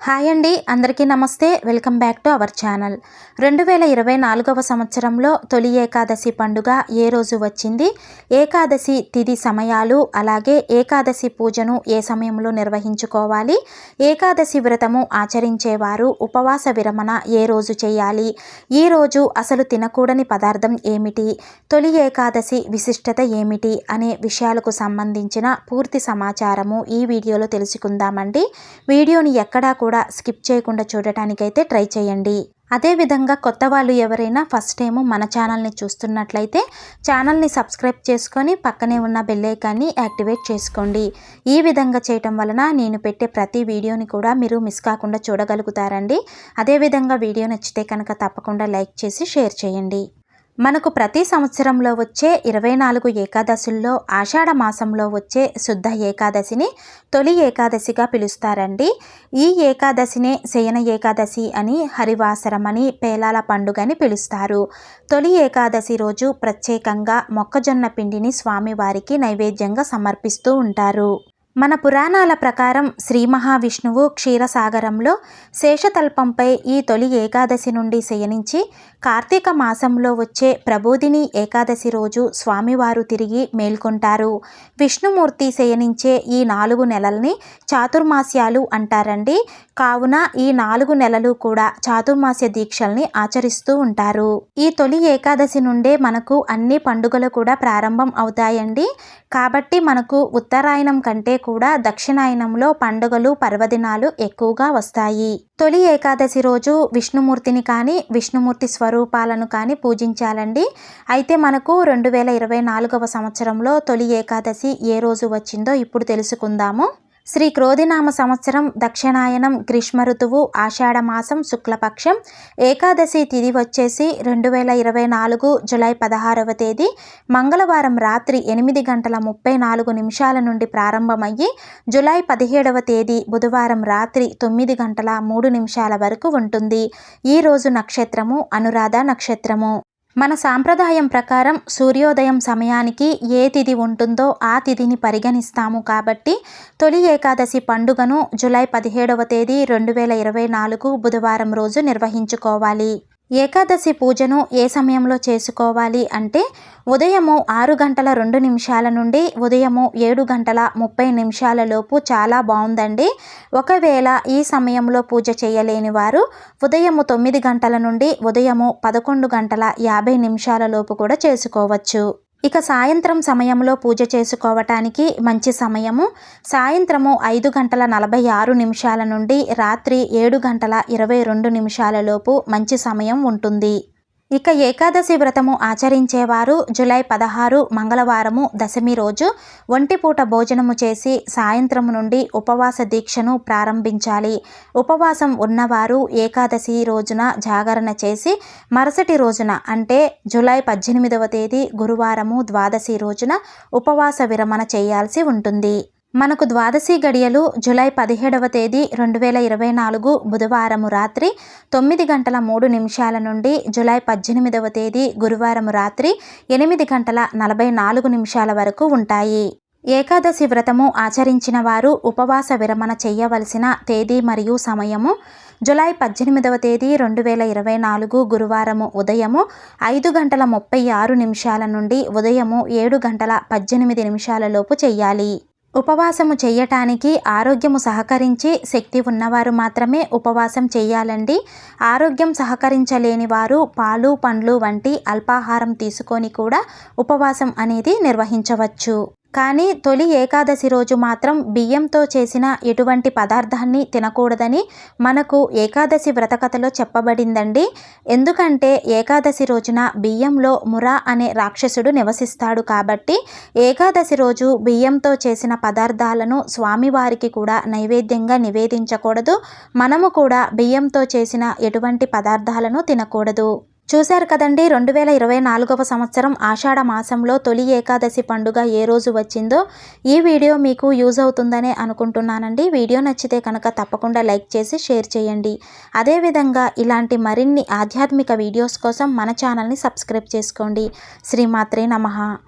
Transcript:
Hi అండి అందరికీ నమస్తే. Welcome back to our channel. రెండు వేల ఇరవై నాలుగవ సంవత్సరంలో తొలి ఏకాదశి పండుగ ఏ రోజు వచ్చింది? ఏకాదశి తిథి సమయాలు అలాగే ఏకాదశి పూజను ఏ సమయంలో నిర్వహించుకోవాలి? ఏకాదశి వ్రతము ఆచరించేవారు ఉపవాస విరమణ ఏ రోజు చేయాలి? ఈ రోజు అసలు తినకూడని పదార్థం ఏమిటి? తొలి ఏకాదశి విశిష్టత ఏమిటి? అనే విషయాలకు సంబంధించిన పూర్తి సమాచారము ఈ వీడియోలో తెలుసుకుందామండి. వీడియోని ఎక్కడా కూడా స్కిప్ చేయకుండా చూడటానికైతే ట్రై చేయండి. అదేవిధంగా కొత్త వాళ్ళు ఎవరైనా ఫస్ట్ టైం మన ఛానల్ని చూస్తున్నట్లయితే ఛానల్ని సబ్స్క్రైబ్ చేసుకొని పక్కనే ఉన్న బెల్లైకాన్ని యాక్టివేట్ చేసుకోండి. ఈ విధంగా చేయటం వలన నేను పెట్టే ప్రతి వీడియోని కూడా మీరు మిస్ కాకుండా చూడగలుగుతారండి. అదేవిధంగా వీడియో నచ్చితే కనుక తప్పకుండా లైక్ చేసి షేర్ చేయండి. మనకు ప్రతి సంవత్సరంలో వచ్చే ఇరవై నాలుగు ఏకాదశుల్లో ఆషాఢ మాసంలో వచ్చే శుద్ధ ఏకాదశిని తొలి ఏకాదశిగా పిలుస్తారండి. ఈ ఏకాదశినే శయన ఏకాదశి అని హరివాసరం అని పేలాల పండుగ అని పిలుస్తారు. తొలి ఏకాదశి రోజు ప్రత్యేకంగా మొక్కజొన్న పిండిని స్వామివారికి నైవేద్యంగా సమర్పిస్తూ ఉంటారు. మన పురాణాల ప్రకారం శ్రీ మహావిష్ణువు క్షీరసాగరంలో శేషతల్పంపై ఈ తొలి ఏకాదశి నుండి శయనించి కార్తీక మాసంలో వచ్చే ప్రబోధిని ఏకాదశి రోజు స్వామివారు తిరిగి మేల్కొంటారు. విష్ణుమూర్తి శయనించే ఈ నాలుగు నెలల్ని చాతుర్మాస్యాలు అంటారండి. కావున ఈ నాలుగు నెలలు కూడా చాతుర్మాస్య దీక్షల్ని ఆచరిస్తూ ఉంటారు. ఈ తొలి ఏకాదశి నుండే మనకు అన్ని పండుగలు కూడా ప్రారంభం అవుతాయండి. కాబట్టి మనకు ఉత్తరాయణం కంటే కూడా దక్షిణాయనంలో పండుగలు పర్వదినాలు ఎక్కువగా వస్తాయి. తొలి ఏకాదశి రోజు విష్ణుమూర్తిని కానీ విష్ణుమూర్తి స్వరూపాలను కానీ పూజించాలండి. అయితే మనకు రెండు వేల ఇరవై నాలుగవ సంవత్సరంలో తొలి ఏకాదశి ఏ రోజు వచ్చిందో ఇప్పుడు తెలుసుకుందాము. శ్రీ క్రోధినామ సంవత్సరం దక్షిణాయనం గ్రీష్మ ఋతువు ఆషాఢమాసం శుక్లపక్షం ఏకాదశి తిథి వచ్చేసి రెండు వేల ఇరవై నాలుగు జులై పదహారవ తేదీ మంగళవారం రాత్రి ఎనిమిది గంటల ముప్పై నాలుగు నిమిషాల నుండి ప్రారంభమయ్యి జులై పదిహేడవ తేదీ బుధవారం రాత్రి తొమ్మిది గంటల మూడు నిమిషాల వరకు ఉంటుంది. ఈరోజు నక్షత్రము అనురాధ నక్షత్రము. మన సాంప్రదాయం ప్రకారం సూర్యోదయం సమయానికి ఏ తిథి ఉంటుందో ఆ తిథిని పరిగణిస్తాము కాబట్టి తొలి ఏకాదశి పండుగను జులై పదిహేడవ తేదీ రెండు వేల ఇరవై నాలుగు బుధవారం రోజు నిర్వహించుకోవాలి. ఏకాదశి పూజను ఏ సమయంలో చేసుకోవాలి అంటే ఉదయము ఆరు గంటల రెండు నిమిషాల నుండి ఉదయము ఏడు గంటల ముప్పై నిమిషాల లోపు చాలా బాగుందండి. ఒకవేళ ఈ సమయంలో పూజ చేయలేని వారు ఉదయము తొమ్మిది గంటల నుండి ఉదయము పదకొండు గంటల యాభై నిమిషాల లోపు కూడా చేసుకోవచ్చు. ఇక సాయంత్రం సమయంలో పూజ చేసుకోవటానికి మంచి సమయము. సాయంత్రము ఐదు గంటల నలభై ఆరు నిమిషాల నుండి రాత్రి ఏడు గంటల ఇరవై రెండు నిమిషాలలోపు మంచి సమయం ఉంటుంది. ఇక ఏకాదశి వ్రతము ఆచరించేవారు జులై పదహారు మంగళవారము దశమి రోజు ఒంటిపూట భోజనము చేసి సాయంత్రం నుండి ఉపవాస దీక్షను ప్రారంభించాలి. ఉపవాసం ఉన్నవారు ఏకాదశి రోజున జాగరణ చేసి మరుసటి రోజున అంటే జూలై పద్దెనిమిదవ తేదీ గురువారము ద్వాదశి రోజున ఉపవాస విరమణ చేయాల్సి ఉంటుంది. మనకు ద్వాదశి గడియలు జూలై పదిహేడవ తేదీ రెండు వేల ఇరవై నాలుగు బుధవారం రాత్రి తొమ్మిది గంటల మూడు నిమిషాల నుండి జూలై పద్దెనిమిదవ తేదీ గురువారం రాత్రి ఎనిమిది గంటల నలభై నాలుగు నిమిషాల వరకు ఉంటాయి. ఏకాదశి వ్రతము ఆచరించిన వారు ఉపవాస విరమణ చేయవలసిన తేదీ మరియు సమయము జులై పద్దెనిమిదవ తేదీ రెండు వేల ఇరవై నాలుగు గురువారము ఉదయము ఐదు గంటల ముప్పై ఆరు నిమిషాల నుండి ఉదయము ఏడు గంటల పద్దెనిమిది నిమిషాలలోపు చేయాలి. ఉపవాసము చేయటానికి ఆరోగ్యము సహకరించి శక్తి ఉన్నవారు మాత్రమే ఉపవాసం చేయాలండి ఆరోగ్యం సహకరించలేని వారు పాలు పండ్లు వంటి అల్పాహారం తీసుకొని కూడా ఉపవాసం అనేది నిర్వహించవచ్చు. కానీ తొలి ఏకాదశి రోజు మాత్రం బియ్యంతో చేసిన ఎటువంటి పదార్థాన్ని తినకూడదని మనకు ఏకాదశి వ్రతకథలో చెప్పబడిందండి. ఎందుకంటే ఏకాదశి రోజున బియ్యంలో మురా అనే రాక్షసుడు నివసిస్తాడు కాబట్టి ఏకాదశి రోజు బియ్యంతో చేసిన పదార్థాలను స్వామివారికి కూడా నైవేద్యంగా నివేదించకూడదు. మనము కూడా బియ్యంతో చేసిన ఎటువంటి పదార్థాలను తినకూడదు. చూశారు కదండి రెండు వేల ఇరవై నాలుగవ సంవత్సరం ఆషాఢ మాసంలో తొలి ఏకాదశి పండుగ ఏ రోజు వచ్చిందో ఈ వీడియో మీకు యూజ్ అవుతుందనే అనుకుంటున్నానండి. వీడియో నచ్చితే కనుక తప్పకుండా లైక్ చేసి షేర్ చేయండి. అదేవిధంగా ఇలాంటి మరిన్ని ఆధ్యాత్మిక వీడియోస్ కోసం మన ఛానల్ని సబ్స్క్రైబ్ చేసుకోండి. శ్రీమాత్రే నమ.